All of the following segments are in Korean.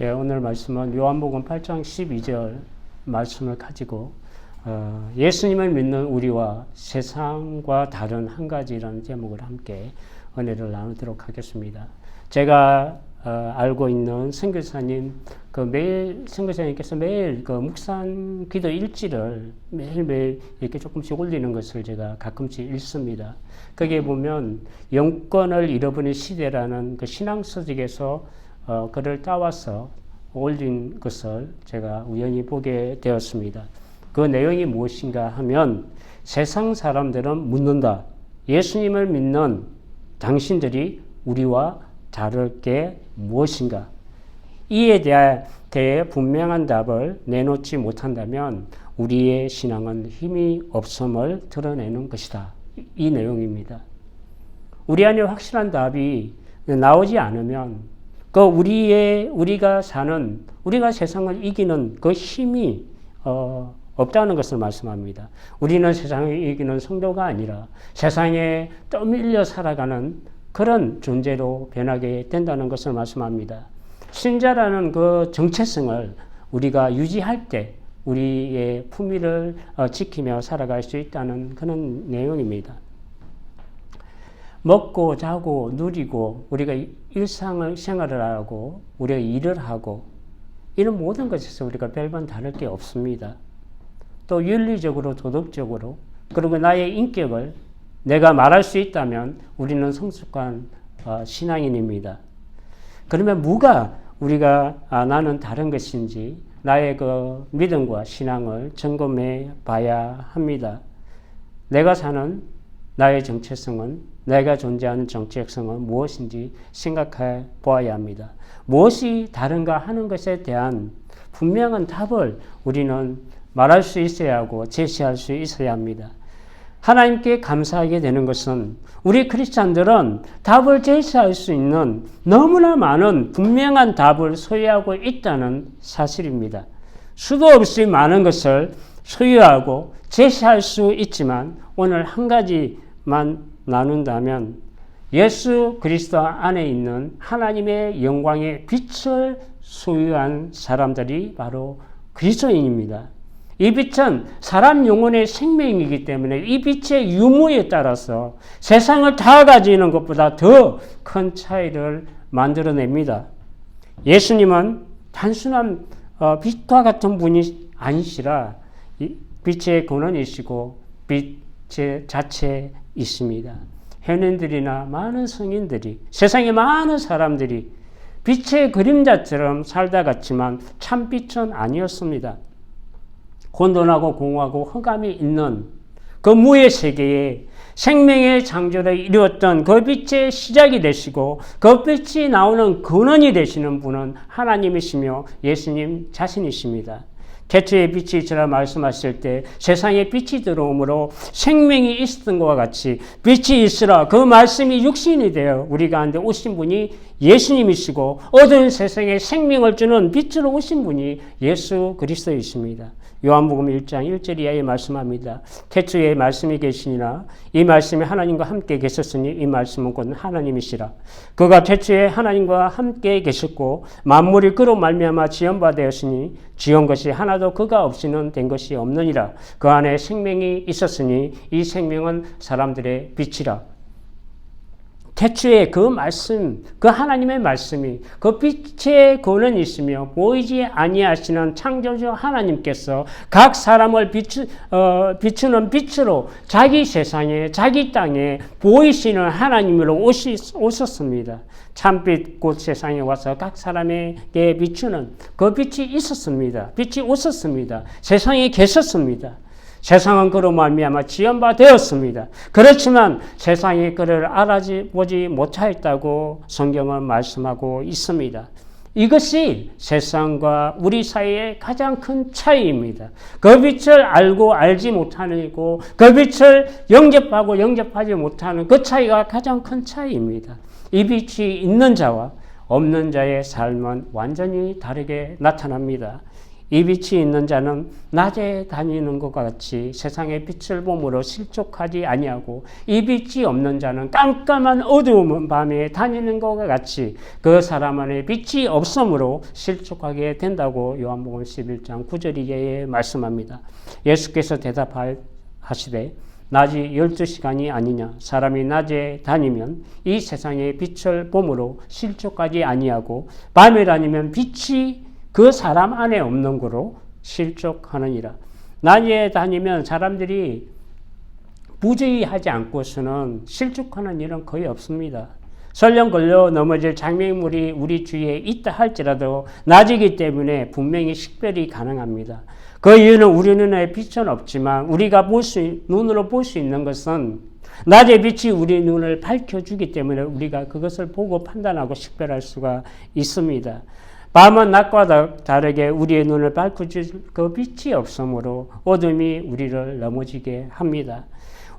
예, 오늘 말씀은 요한복음 8장 12절 말씀을 가지고 어, 예수님을 믿는 우리와 세상과 다른 한 가지라는 제목을 함께 은혜를 나누도록 하겠습니다. 제가 어, 알고 있는 선교사님 그 매일 선교사님께서 매일 그 묵상 기도 일지를 매일매일 이렇게 조금씩 올리는 것을 제가 가끔씩 읽습니다. 거기에 보면 영권을 잃어버린 시대라는 그 신앙 서적에서 어, 글을 따와서 올린 것을 제가 우연히 보게 되었습니다. 그 내용이 무엇인가 하면 세상 사람들은 묻는다. 예수님을 믿는 당신들이 우리와 다를 게 무엇인가? 이에 대해, 분명한 답을 내놓지 못한다면 우리의 신앙은 힘이 없음을 드러내는 것이다. 이, 이 내용입니다. 우리 안에 확실한 답이 나오지 않으면 그 우리의 우리가 사는 우리가 세상을 이기는 그 힘이 어, 없다는 것을 말씀합니다. 우리는 세상을 이기는 성도가 아니라 세상에 떠밀려 살아가는 그런 존재로 변하게 된다는 것을 말씀합니다. 신자라는 그 정체성을 우리가 유지할 때 우리의 품위를 어, 지키며 살아갈 수 있다는 그런 내용입니다. 먹고 자고 누리고 우리가 일상을 생활을 하고 우리가 일을 하고 이런 모든 것에서 우리가 별반 다를 게 없습니다. 또 윤리적으로 도덕적으로 그리고 나의 인격을 내가 말할 수 있다면 우리는 성숙한 어, 신앙인입니다. 그러면 뭐가 우리가 아, 나는 다른 것인지 나의 그 믿음과 신앙을 점검해 봐야 합니다. 내가 사는 나의 정체성은 내가 존재하는 정체성은 무엇인지 생각해 보아야 합니다. 무엇이 다른가 하는 것에 대한 분명한 답을 우리는 말할 수 있어야 하고 제시할 수 있어야 합니다. 하나님께 감사하게 되는 것은 우리 크리스찬들은 답을 제시할 수 있는 너무나 많은 분명한 답을 소유하고 있다는 사실입니다. 수도 없이 많은 것을 소유하고 제시할 수 있지만 오늘 한 가지만 나눈다면 예수 그리스도 안에 있는 하나님의 영광의 빛을 소유한 사람들이 바로 그리스도인입니다. 이 빛은 사람 영혼의 생명이기 때문에 이 빛의 유무에 따라서 세상을 다 가지는 것보다 더 큰 차이를 만들어냅니다. 예수님은 단순한 어, 빛과 같은 분이 아니시라 빛의 근원이시고 빛의 자체 있습니다. 현인들이나 많은 성인들이 세상에 많은 사람들이 빛의 그림자처럼 살다 갔지만 참 빛은 아니었습니다. 혼돈하고 공허하고 흑암이 있는 그 무의 세계에 생명의 창조를 이루었던 그 빛의 시작이 되시고 그 빛이 나오는 근원이 되시는 분은 하나님이시며 예수님 자신이십니다. 태초에 빛이 있으라 말씀하실 때 세상에 빛이 들어오므로 생명이 있었던 것과 같이 빛이 있으라. 그 말씀이 육신이 되어 우리 가운데 오신 분이 예수님이시고 어두운 세상에 생명을 주는 빛으로 오신 분이 예수 그리스도이십니다. 요한복음 1장 1절 이하에 말씀합니다. 태초에 말씀이 계시니라 이 말씀이 하나님과 함께 계셨으니 이 말씀은 곧 하나님이시라. 그가 태초에 하나님과 함께 계셨고 만물이 그로 말미암아 지연 바 되었으니 지은 것이 하나도 그가 없이는 된 것이 없느니라. 그 안에 생명이 있었으니 이 생명은 사람들의 빛이라. 태초에 그 말씀, 그 하나님의 말씀이 그 빛의 권은 있으며 보이지 아니하시는 창조주 하나님께서 각 사람을 비추, 어, 비추는 빛으로 자기 세상에, 자기 땅에 보이시는 하나님으로 오시, 오셨습니다. 참빛 곧 세상에 와서 각 사람에게 비추는 그 빛이 있었습니다. 빛이 오셨습니다. 세상에 계셨습니다. 세상은 그로 말미암아 지연바 되었습니다. 그렇지만 세상이 그를 알아보지 못하였다고 성경은 말씀하고 있습니다. 이것이 세상과 우리 사이의 가장 큰 차이입니다. 그 빛을 알고 알지 못하고 그 빛을 영접하고 영접하지 못하는 그 차이가 가장 큰 차이입니다. 이 빛이 있는 자와 없는 자의 삶은 완전히 다르게 나타납니다. 이 빛이 있는 자는 낮에 다니는 것 같이 세상의 빛을 봄으로 실족하지 아니하고 이 빛이 없는 자는 깜깜한 어두운 밤에 다니는 것 같이 그 사람 안에 빛이 없으므로 실족하게 된다고 요한복음 11장 9절에 말씀합니다. 예수께서 대답하시되 낮이 12시간이 아니냐 사람이 낮에 다니면 이 세상의 빛을 봄으로 실족하지 아니하고 밤에 다니면 빛이 그 사람 안에 없는 거로 실족하느니라. 낮에 다니면 사람들이 부주의하지 않고서는 실족하는 일은 거의 없습니다. 설령 걸려 넘어질 장애물이 우리 주위에 있다 할지라도 낮이기 때문에 분명히 식별이 가능합니다. 그 이유는 우리 눈에 빛은 없지만 우리가 볼 수, 눈으로 볼 수 있는 것은 낮의 빛이 우리 눈을 밝혀주기 때문에 우리가 그것을 보고 판단하고 식별할 수가 있습니다. 밤은 낮과 다르게 우리의 눈을 밝혀줄 그 빛이 없으므로 어둠이 우리를 넘어지게 합니다.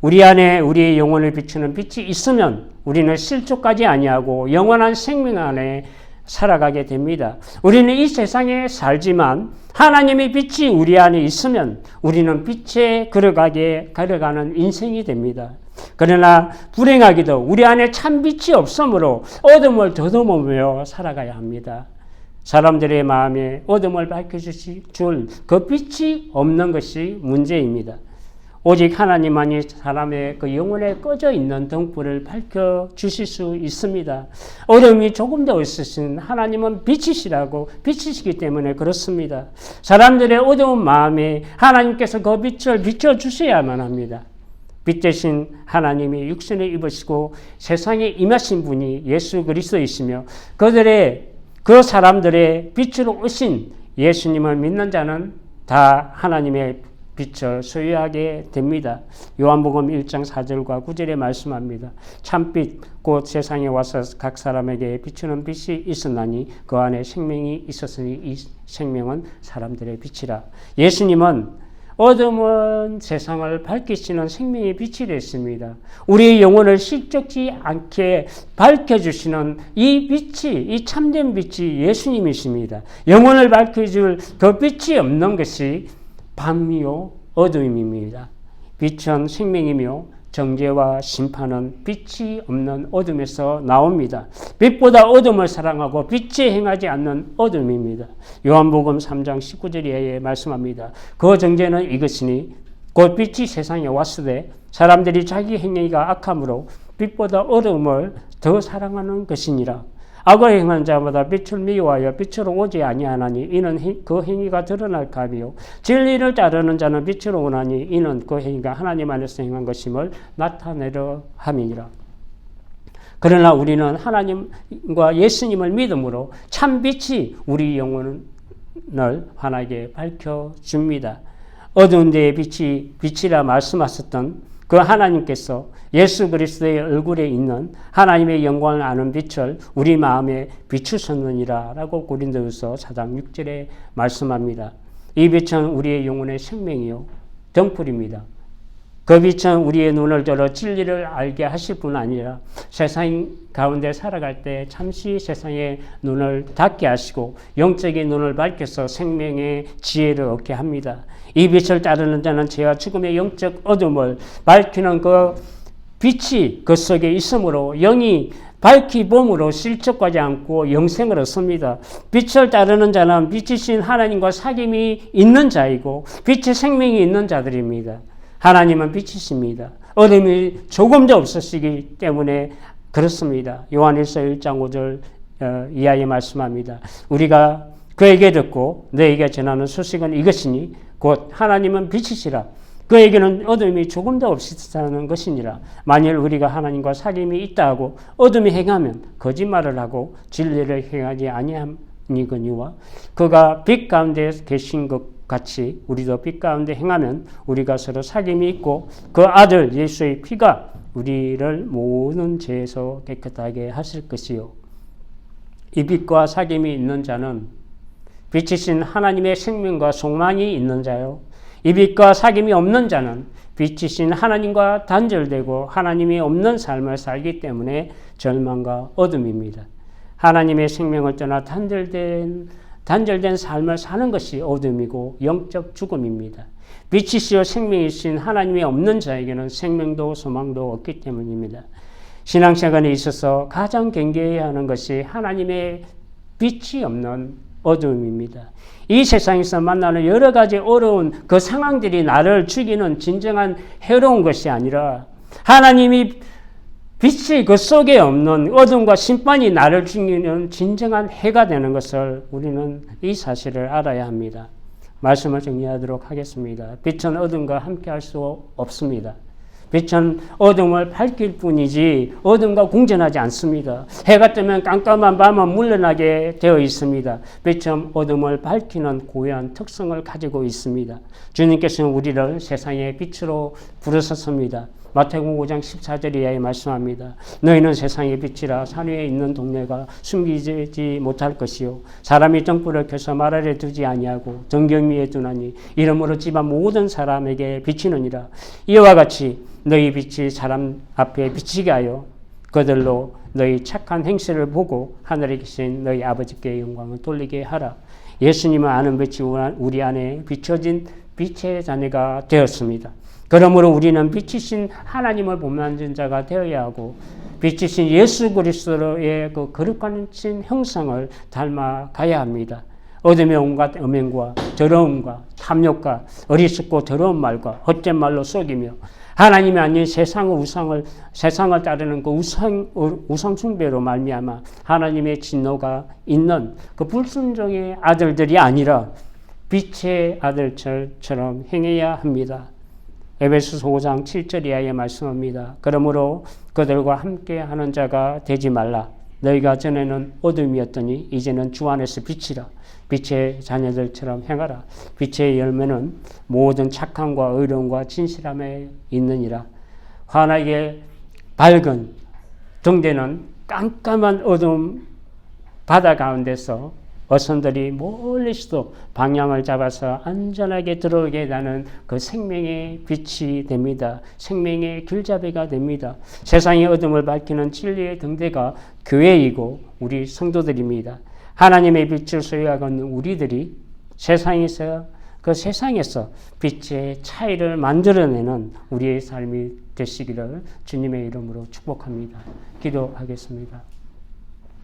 우리 안에 우리의 영혼을 비추는 빛이 있으면 우리는 실족까지 아니하고 영원한 생명 안에 살아가게 됩니다. 우리는 이 세상에 살지만 하나님의 빛이 우리 안에 있으면 우리는 빛에 걸어가게 걸어가는 인생이 됩니다. 그러나 불행하기도 우리 안에 참 빛이 없으므로 어둠을 더듬으며 살아가야 합니다. 사람들의 마음에 어둠을 밝혀줄 그 빛이 없는 것이 문제입니다. 오직 하나님만이 사람의 그 영혼에 꺼져 있는 등불을 밝혀 주실 수 있습니다. 어둠이 조금 더 있으신 하나님은 빛이시라고 빛이시기 때문에 그렇습니다. 사람들의 어두운 마음에 하나님께서 그 빛을 비춰 주셔야만 합니다. 빛 대신 하나님이 육신을 입으시고 세상에 임하신 분이 예수 그리스도이시며 그들의 그 사람들의 빛으로 오신 예수님을 믿는 자는 다 하나님의 빛을 소유하게 됩니다. 요한복음 1장 4절과 9절에 말씀합니다. 참빛 곧 세상에 와서 각 사람에게 비추는 빛이 있었나니 그 안에 생명이 있었으니 이 생명은 사람들의 빛이라. 예수님은 어둠은 세상을 밝히시는 생명의 빛이 됐습니다. 우리의 영혼을 실족지 않게 밝혀주시는 이 빛이, 이 참된 빛이 예수님이십니다. 영혼을 밝혀줄 그 빛이 없는 것이 밤이요 어둠입니다. 빛은 생명이며 정죄와 심판은 빛이 없는 어둠에서 나옵니다. 빛보다 어둠을 사랑하고 빛에 행하지 않는 어둠입니다. 요한복음 3장 19절에 말씀합니다. 그 정죄는 이것이니 곧 빛이 세상에 왔으되 사람들이 자기 행위가 악함으로 빛보다 어둠을 더 사랑하는 것이니라. 악을 행한 자마다 빛을 미워하여 빛으로 오지 아니하나니 이는 그 행위가 드러날 감이요 진리를 따르는 자는 빛으로 오나니 이는 그 행위가 하나님 안에서 행한 것임을 나타내려 함이니라. 그러나 우리는 하나님과 예수님을 믿음으로 참 빛이 우리 영혼을 환하게 밝혀 줍니다. 어두운 데에 빛이 빛이라 말씀하셨던 그 하나님께서 예수 그리스도의 얼굴에 있는 하나님의 영광을 아는 빛을 우리 마음에 비추셨느니라라고 고린도후서 4장 6절에 말씀합니다. 이 빛은 우리의 영혼의 생명이요 등불입니다. 그 빛은 우리의 눈을 열어 진리를 알게 하실 뿐 아니라 세상 가운데 살아갈 때 잠시 세상의 눈을 닫게 하시고 영적인 눈을 밝혀서 생명의 지혜를 얻게 합니다. 이 빛을 따르는 자는 죄와 죽음의 영적 어둠을 밝히는 그 빛이 그 속에 있으므로 영이 밝히 봄으로 실족하지 않고 영생을 얻습니다. 빛을 따르는 자는 빛이신 하나님과 사귐이 있는 자이고 빛의 생명이 있는 자들입니다. 하나님은 빛이십니다. 어둠이 조금도 없으시기 때문에 그렇습니다. 요한일서 1장 5절 어, 이하에 말씀합니다. 우리가 그에게 듣고 너에게 전하는 소식은 이것이니 곧 하나님은 빛이시라. 그에게는 어둠이 조금도 없이사는 것이니라. 만일 우리가 하나님과 사귐이 있다 하고 어둠이 행하면 거짓말을 하고 진리를 행하지 아니함이거니와 그가 빛 가운데 계신 것 같이 우리도 빛 가운데 행하면 우리가 서로 사귐이 있고 그 아들 예수의 피가 우리를 모든 죄에서 깨끗하게 하실 것이요. 이 빛과 사귐이 있는 자는 빛이신 하나님의 생명과 소망이 있는 자요. 이 빛과 사귐이 없는 자는 빛이신 하나님과 단절되고 하나님이 없는 삶을 살기 때문에 절망과 어둠입니다. 하나님의 생명을 떠나 단절된 단절된 삶을 사는 것이 어둠이고 영적 죽음입니다. 빛이시여 생명이신 하나님이 없는 자에게는 생명도 소망도 없기 때문입니다. 신앙생활에 있어서 가장 경계해야 하는 것이 하나님의 빛이 없는 어둠입니다. 이 세상에서 만나는 여러 가지 어려운 그 상황들이 나를 죽이는 진정한 해로운 것이 아니라 하나님이 빛이 그 속에 없는 어둠과 심판이 나를 죽이는 진정한 해가 되는 것을 우리는 이 사실을 알아야 합니다. 말씀을 정리하도록 하겠습니다. 빛은 어둠과 함께 할 수 없습니다. 빛은 어둠을 밝힐 뿐이지 어둠과 공존하지 않습니다. 해가 뜨면 깜깜한 밤은 물러나게 되어 있습니다. 빛은 어둠을 밝히는 고유한 특성을 가지고 있습니다. 주님께서는 우리를 세상의 빛으로 부르셨습니다. 마태복음 5장 14절 이하에 말씀합니다. 너희는 세상의 빛이라 산 위에 있는 동네가 숨기지 못할 것이요 사람이 등불을 켜서 말 아래 두지 아니하고 정경 위에 두나니 이러므로 집안 모든 사람에게 비치느니라 이와 같이 너희 빛이 사람 앞에 비치게 하여 그들로 너희 착한 행실을 보고 하늘에 계신 너희 아버지께 영광을 돌리게 하라. 예수님은 아는 빛이 우리 안에 비춰진 빛의 자녀가 되었습니다. 그러므로 우리는 빛이신 하나님을 본받는 자가 되어야 하고 빛이신 예수 그리스도의 그 거룩하신 형상을 닮아가야 합니다. 어둠의 온갖 음행과 더러움과 탐욕과 어리석고 더러운 말과 헛된 말로 속이며 하나님이 아닌 세상의 우상을 세상을 따르는 그 우상 우상 숭배로 말미암아 하나님의 진노가 있는 그 불순종의 아들들이 아니라 빛의 아들처럼 행해야 합니다. 에베소서 5장 7절 이하에 말씀합니다. 그러므로 그들과 함께 하는 자가 되지 말라. 너희가 전에는 어둠이었더니 이제는 주 안에서 빛이라. 빛의 자녀들처럼 행하라. 빛의 열매는 모든 착함과 의로움과 진실함에 있느니라. 환하게 밝은 등대는 깜깜한 어둠 바다 가운데서 어선들이 멀리서도 방향을 잡아서 안전하게 들어오게 하는 그 생명의 빛이 됩니다. 생명의 길잡이가 됩니다. 세상의 어둠을 밝히는 진리의 등대가 교회이고 우리 성도들입니다. 하나님의 빛을 소유하는 우리들이 세상에서 그 세상에서 빛의 차이를 만들어내는 우리의 삶이 되시기를 주님의 이름으로 축복합니다. 기도하겠습니다.